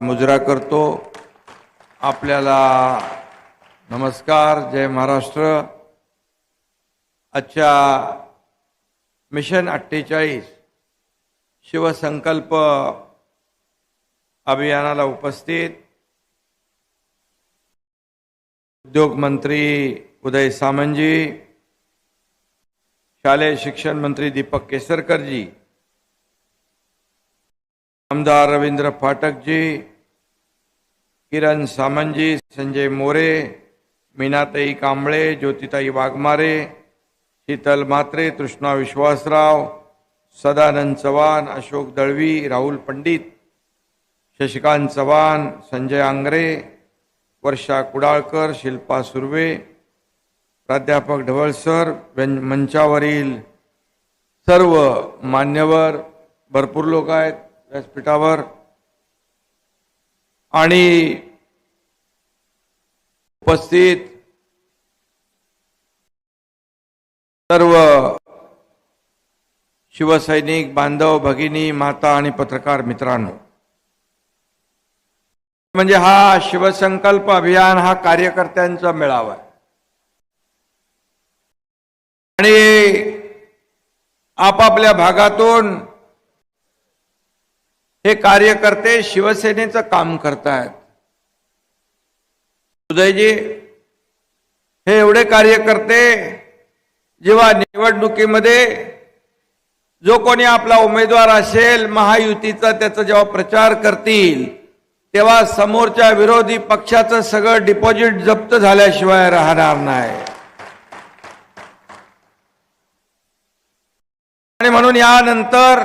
मुजरा करतो. आपल्याला नमस्कार जय महाराष्ट्र. आजच्या मिशन अठ्ठेचाळीस शिवसंकल्प अभियानाला उपस्थित उद्योग मंत्री उदय सामंतजी शालेय शिक्षण मंत्री दीपक केसरकरजी आमदार रवींद्र फाटकजी किरण सामंतजी संजय मोरे मीनाताई कांबळे ज्योतिताई वाघमारे शीतल म्हात्रे तृष्णा विश्वासराव सदानंद चव्हाण अशोक दळवी राहुल पंडित शशिकांत चव्हाण संजय आंग्रे वर्षा कुडाळकर शिल्पा सुर्वे प्राध्यापक ढवळसर व्यं- मंचावरील सर्व मान्यवर भरपूर लोक आहेत. व्यासपीठावर. आणि उपस्थित सर्व शिवसैनिक बांधव भगिनी माता आणि पत्रकार मित्रांनो. म्हणजे हा शिवसंकल्प अभियान हा कार्यकर्त्यांचा मेळावा आहे. आणि आपापल्या भागातून हे कार्यकर्ते शिवसेनेचं काम करतायत. उदयजी हे एवढे कार्यकर्ते जेव्हा निवडणुकीमध्ये जो कोणी आपला उमेदवार असेल महायुतीचा त्याचा जेव्हा प्रचार करतील तेव्हा समोरच्या विरोधी पक्षाचं सगळं डिपॉझिट जप्त झाल्याशिवाय राहणार नाही. आणि म्हणून यानंतर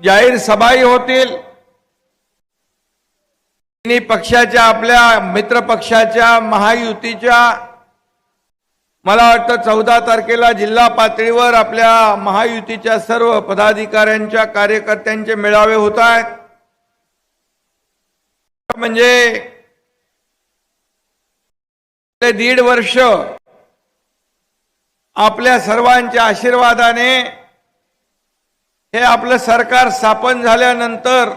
जाहीर सभाही होतील. तिन्ही पक्षाच्या आपल्या मित्र पक्षाच्या महायुतीच्या मला वाटतं चौदा तारखेला जिल्हा पातळीवर आपल्या महायुतीच्या सर्व पदाधिकाऱ्यांच्या कार्यकर्त्यांचे मेळावे होत आहेत. म्हणजे दीड वर्ष आपल्या सर्वांच्या आशीर्वादाने हे आपलं सरकार स्थापन झाल्यानंतर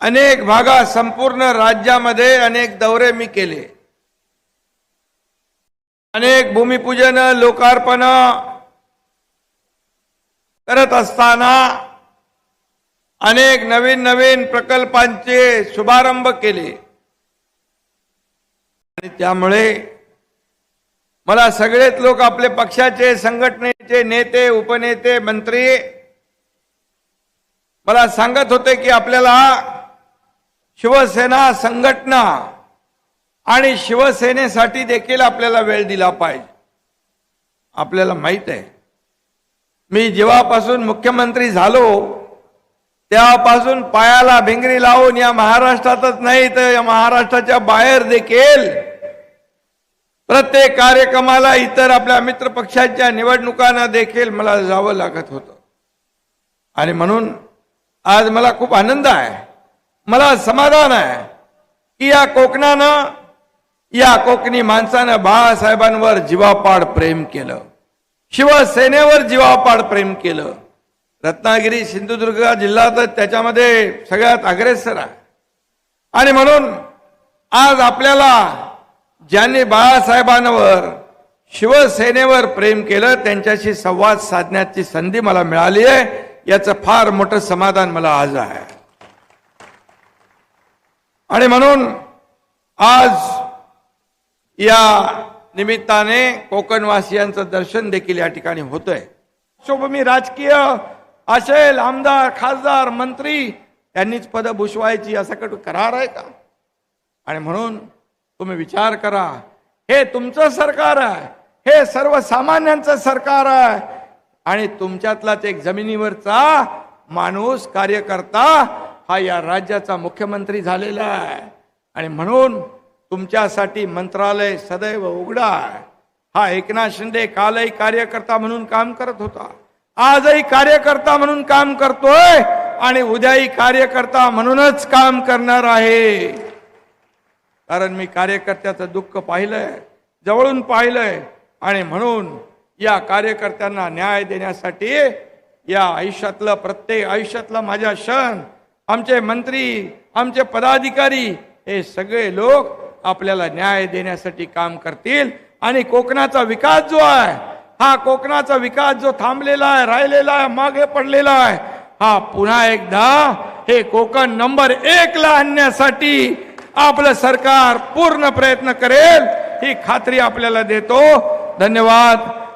अनेक भागात संपूर्ण राज्यामध्ये अनेक दौरे मी केले. अनेक भूमिपूजन लोकार्पण करत असताना अनेक नवीन नवीन प्रकल्पांचे शुभारंभ केले. आणि त्यामुळे मला सगळेच लोक आपले पक्षाचे संघटनेचे नेते उपनेते मंत्री मला सांगत होते की आपल्याला शिवसेना संघटना आणि शिवसेनेसाठी देखील आपल्याला वेळ दिला पाहिजे. आपल्याला माहीत आहे. मी जेव्हापासून मुख्यमंत्री झालो तेव्हापासून पायाला भिंगरी लावून या महाराष्ट्रातच नाही तर या महाराष्ट्राच्या बाहेर देखील प्रत्येक कार्यक्रमाला इतर आपल्या मित्रपक्षांच्या निवडणुकांना देखील मला जावं लागत होतं. आणि म्हणून आज मला खूप आनंद आहे. मला समाधान आहे. की या कोकणानं या कोकणी माणसानं बाळासाहेबांवर जीवापाड प्रेम केलं. शिवसेनेवर जीवापाड प्रेम केलं. रत्नागिरी सिंधुदुर्ग जिल्हा तर त्याच्यामध्ये सगळ्यात अग्रेसर आहे. आणि म्हणून आज आपल्याला ज्यांनी बाळासाहेबांवर शिवसेनेवर प्रेम केलं त्यांच्याशी संवाद साधण्याची संधी मला मिळाली आहे. याचं फार मोठं समाधान मला आज आहे. आणि म्हणून आज या निमित्ताने कोकणवासियांचं दर्शन देखील या ठिकाणी होतंय. शोभमी राजकीय असेल आमदार खासदार मंत्री यांनीच पद भूषवायची असा कट करार आहे का? आणि म्हणून तुम्ही विचार करा हे तुमचं सरकार आहे हे सर्वसामान्यांचं सरकार आहे आणि तुमच्यातलाच एक जमिनीवरचा माणूस कार्यकर्ता हा या राज्याचा मुख्यमंत्री झालेला आहे. आणि म्हणून तुमच्यासाठी मंत्रालय सदैव उघडा आहे. हा एकनाथ शिंदे कालही कार्यकर्ता म्हणून काम करत होता. आजही कार्यकर्ता म्हणून काम करतोय आणि उद्याही कार्यकर्ता म्हणूनच काम करणार आहे. कारण मी कार्यकर्त्याचं दुःख पाहिलंय जवळून पाहिलंय आणि म्हणून या कार्यकर्त्यांना न्याय देण्यासाठी या आयुष्यातलं प्रत्येक आयुष्यातला माझ्या क्षण आमचे मंत्री आमचे पदाधिकारी हे सगळे लोक आपल्याला न्याय देण्यासाठी काम करतील. आणि कोकणाचा विकास जो आहे हा कोकणाचा विकास जो थांबलेला आहे राहिलेला आहे मागे पडलेला आहे हा पुन्हा एकदा हे कोकण नंबर एक ला आणण्यासाठी आपलं सरकार पूर्ण प्रयत्न करेल ही खात्री आपल्याला देतो. धन्यवाद.